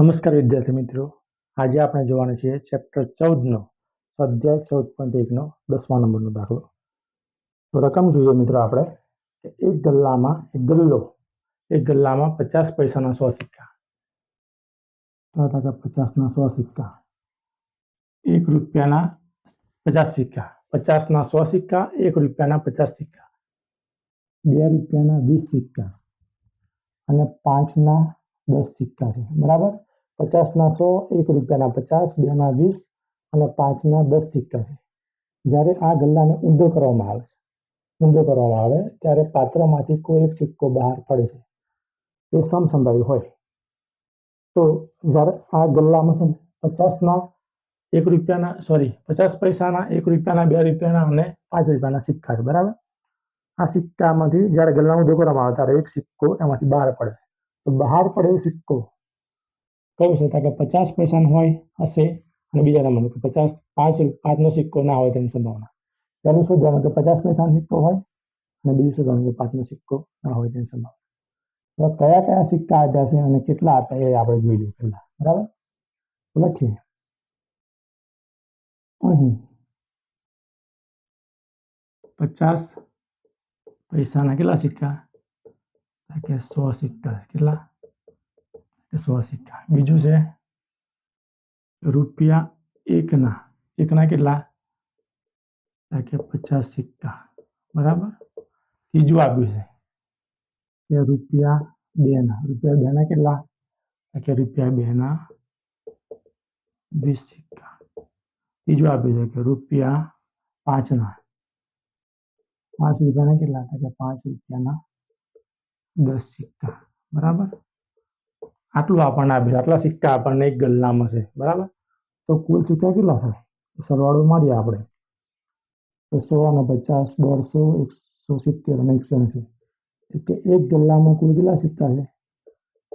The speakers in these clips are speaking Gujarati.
નમસ્કાર વિદ્યાર્થી મિત્રો. આજે આપણે જોવાના છીએ ચેપ્ટર ચૌદનો, સ્વાધ્યાય ચૌદ પોઈન્ટ એકનો, દસમા નંબરનો દાખલો. તો રકમ જોઈએ મિત્રો આપણે કે એક ગલ્લામાં, એક ગલ્લો, એક ગલ્લામાં પચાસ પૈસાના સો સિક્કા. હતા પચાસના સો સિક્કા. એક રૂપિયાના પચાસ સિક્કા. પચાસના સો સિક્કા, એક રૂપિયાના પચાસ સિક્કા. બે રૂપિયાના વીસ સિક્કા. અને પાંચના દસ સિક્કા છે. બરાબર? પચાસના સો, એક રૂપિયાના પચાસ, બેના વીસ અને પાંચના દસ સિક્કા છે જ્યારે આ ગલ્લાને ઊંધો કરવામાં આવે છે ઊંધો કરવામાં આવે, ત્યારે પાત્રમાંથી કોઈ એક સિક્કો બહાર પડે છે. તે સમસંભાવી હોય. તો જ્યારે આ ગલ્લામાં છે પચાસના એક રૂપિયાના સોરી પચાસ પૈસાના એક રૂપિયાના, બે રૂપિયાના અને પાંચ રૂપિયાના સિક્કા છે, બરાબર? આ સિક્કામાંથી જ્યારે ગલ્લાનો ઊંધો કરવામાં આવે, ત્યારે એક સિક્કો એમાંથી બહાર પડે. તો બહાર પડેલો સિક્કો કયો છે તો કે પચાસ પૈસાનો હોય હશે અને બીજા નંબરનો કે પચાસ પાંચ રૂ- પાંચનો સિક્કો ના હોય તેની સંભાવના પહેલું શોધવાનું કે પચાસ પૈસાનો સિક્કો હોય અને બીજું શોધવાનું કે પાંચનો સિક્કો ના હોય તેની સંભાવના તો કયા કયા સિક્કા આપ્યા છે અને કેટલા આપ્યા એ આપણે જોઈ લઈએ પહેલા બરાબર તો લખીએ અહીં પચાસ પૈસાના કેટલા સિક્કા તો કે સો સિક્કા કેટલા કે સો સિક્કા બીજું છે રૂપિયા એકના એકના કેટલા તો કે પચાસ સિક્કા બરાબર ત્રીજું આપ્યું છે કે રૂપિયા બેના રૂપિયા બેના કેટલા તો કે રૂપિયા બેના વીસ સિક્કા ત્રીજું આપ્યું છે કે રૂપિયા પાંચના પાંચ રૂપિયાના કેટલા તો કે પાંચ રૂપિયાના દસ સિક્કા બરાબર આટલું આપણને આપ્યું છે. આટલા સિક્કા આપણને એક ગલ્લામાં છે, બરાબર? તો કુલ સિક્કા કેટલા થાય સરવાળો મારીએ આપણે. તો સો અને પચાસ, દોઢસો, એકસો સિત્તેર અને એકસો એંસી. એટલે એક ગલ્લામાં કુલ કેટલા સિક્કા છે?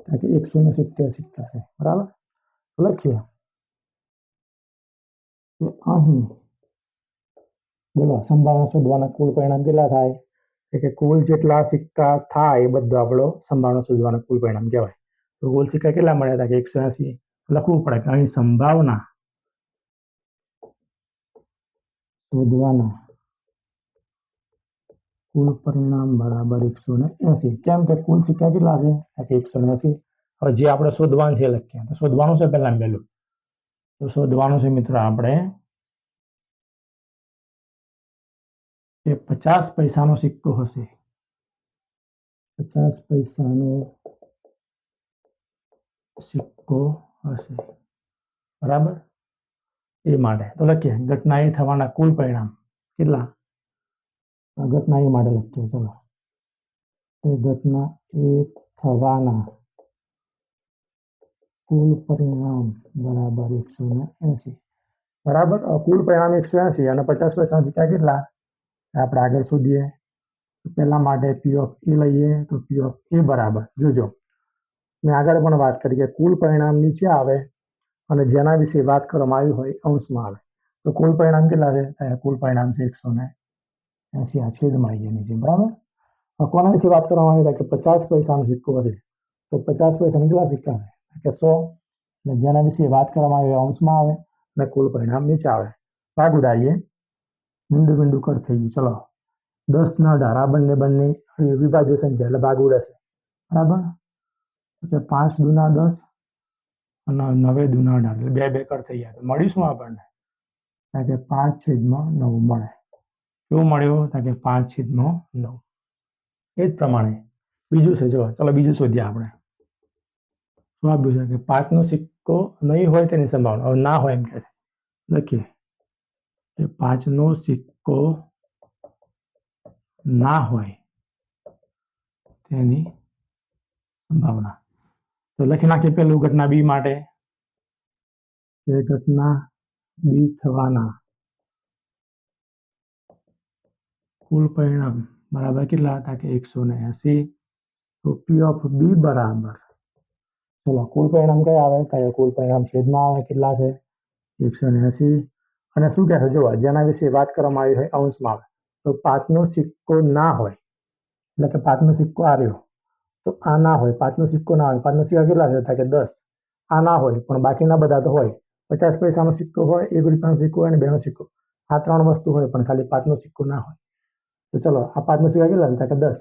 કારણ કે એકસો ને સિત્તેર સિક્કા છે, બરાબર? લખીએ. કે અહીં, બોલો, સંભાવના શોધવાના કુલ પરિણામ કેટલા થાય? કે કુલ જેટલા સિક્કા થાય એ બધો આપણો સંભાવના શોધવાના કુલ પરિણામ કહેવાય. તો કુલ સિક્કા કેટલા મળ્યા હતા કે એકસો એંસી લખવું પડે કે અહીં સંભાવના શોધવાના કુલ પરિણામ બરાબર એકસો ને એંસી કેમ કે કુલ સિક્કા કેટલા છે તો કે એકસો ને એંસી હવે જે આપણે શોધવાનું છે એ લખીએ તો શોધવાનું છે પહેલા પહેલું તો શોધવાનું છે મિત્રો આપણે કે પચાસ પૈસાનો સિક્કો હશે પચાસ પૈસાનો સિક્કો હશે બરાબર એ માટે તો લખીએ ઘટના એ થવાના કુલ પરિણામ કેટલા આ ઘટના એ માટે લખીએ ચલો તે ઘટના એ થવાના કુલ પરિણામ બરાબર એકસો ને એંસી બરાબર અ, કુલ પરિણામ એકસો એંસી અને પચાસ પૈસા સિક્કા કેટલા આપણે આગળ શોધીએ તો પહેલા માટે પી ઓફ એ લઈએ તો પી ઓફ એ બરાબર જોજો મેં આગળ પણ વાત કરી કે કુલ પરિણામ નીચે આવે અને જેના વિશે વાત કરવામાં આવી હોય એ અંશમાં આવે તો કુલ પરિણામ કેટલા છે તો અહીંયા કુલ પરિણામ છે એકસો ને એંસી આ છેદમાં આવી ગયા નીચે બરાબર હવે કોના વિશે વાત કરવામાં આવી કે પચાસ પૈસાનો સિક્કો હશે તો પચાસ પૈસાના કેટલા સિક્કા છે કે સો એટલે જેના વિશે વાત કરવામાં આવી હોય એ અંશમાં આવે અને કુલ પરિણામ નીચે આવે ભાગ ઉડાડીએ મીંડું મીંડું કટ થઈ ગયું ચલો દસ ના અઢાર આ બંને બંને વિભાજ્ય સંખ્યા એટલે ભાગ ઉડે છે બરાબર એટલે પાંચ દુના દસ અને નવે દુના અઢાર એટલે બે બેકર થઈ ગયા. તો મળ્યું આપણને? કે પાંચ છેદમાં નવ મળે. કેવું મળ્યું? કે પાંચ છેદમાં નવ. એ જ પ્રમાણે. બીજું છે જો ચલો બીજું શોધીએ આપણે. શું આપ્યું છે? કે પાંચનો સિક્કો નહીં હોય તેની સંભાવના. હવે ના હોય એમ કે છે. લખીએ. કે પાંચનો સિક્કો ના હોય તેની સંભાવના. તો લખી નાખીએ પેલું ઘટના બી માટે કે ઘટના બી થવાના કુલ પરિણામ બરાબર કેટલા હતા કે એકસો ને એસી તો પી ઓફ બી બરાબર ચલો કુલ પરિણામ કયા આવે તો કુલ પરિણામ છેદમાં આવે કેટલા છે એકસો ને એસી અને શું કહે છે જો જેના વિશે વાત કરવામાં આવી હોય અંશમાં આવે તો પાંચનો સિક્કો ના હોય એટલે કે પાંચનો સિક્કો આ રહ્યો તો આ ના હોય પાંચનો સિક્કો ના હોય પાંચનો સિક્કા કેટલા છે? થાય કે દસ. આ ના હોય, પણ બાકીના બધા તો હોય. પચાસ પૈસાનો સિક્કો હોય, એક રૂપિયાનો સિક્કો હોય અને બેનો સિક્કો. આ ત્રણ વસ્તુ હોય, પણ ખાલી પાંચનો સિક્કો ના હોય. તો ચલો, આ પાંચનો સિક્કા કેટલા હતા કે દસ.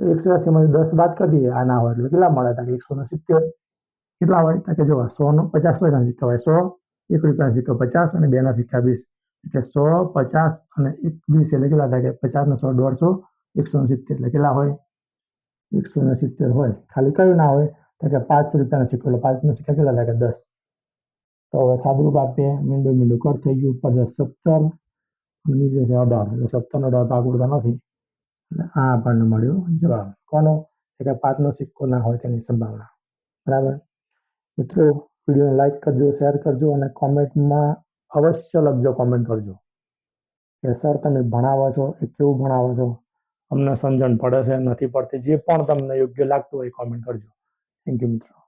તો એકસો એસીમાંથી દસ બાદ કરી દઈએ, આ ના હોય એટલે કેટલા મળે? હતા કે એકસો ને સિત્તેર. કેટલા હોય? તો કે જો સોનો પચાસ પૈસાના સિક્કા હોય. સો, એક રૂપિયાનો સિક્કો પચાસ અને બેના સિક્કા વીસ. એટલે સો, પચાસ અને એક વીસ એટલે કેટલા? થાય કે પચાસ ને સો, દોઢસો, એકસો સિત્તેર. એટલે કેટલા હોય? એકસો ને સિત્તેર હોય ખાલી કયું ના હોય તો કે પાંચ રૂપિયાનો સિક્કો એટલે પાંચનો સિક્કા કેટલા કે દસ તો હવે સાદુરૂપ આપીએ મીંડું મીંડું કટ થઈ ગયું ઉપર સત્તર નીચે છે અઢાર એટલે સત્તરનો અઢાર ભાગ ઉડતા નથી એટલે આ આપણને મળ્યો જવાબ કોનો એટલે પાંચનો સિક્કો ના હોય તેની સંભાવના બરાબર મિત્રો વિડીયોને લાઈક કરજો શેર કરજો અને કોમેન્ટમાં અવશ્ય લખજો કોમેન્ટ કરજો કે સર તમે ભણાવો છો એ કેવું ભણાવો છો અમને સમજણ પડે છે, નથી પડતી, જે પણ તમને યોગ્ય લાગતું હોય કોમેન્ટ કરજો. થેન્ક યુ મિત્રો.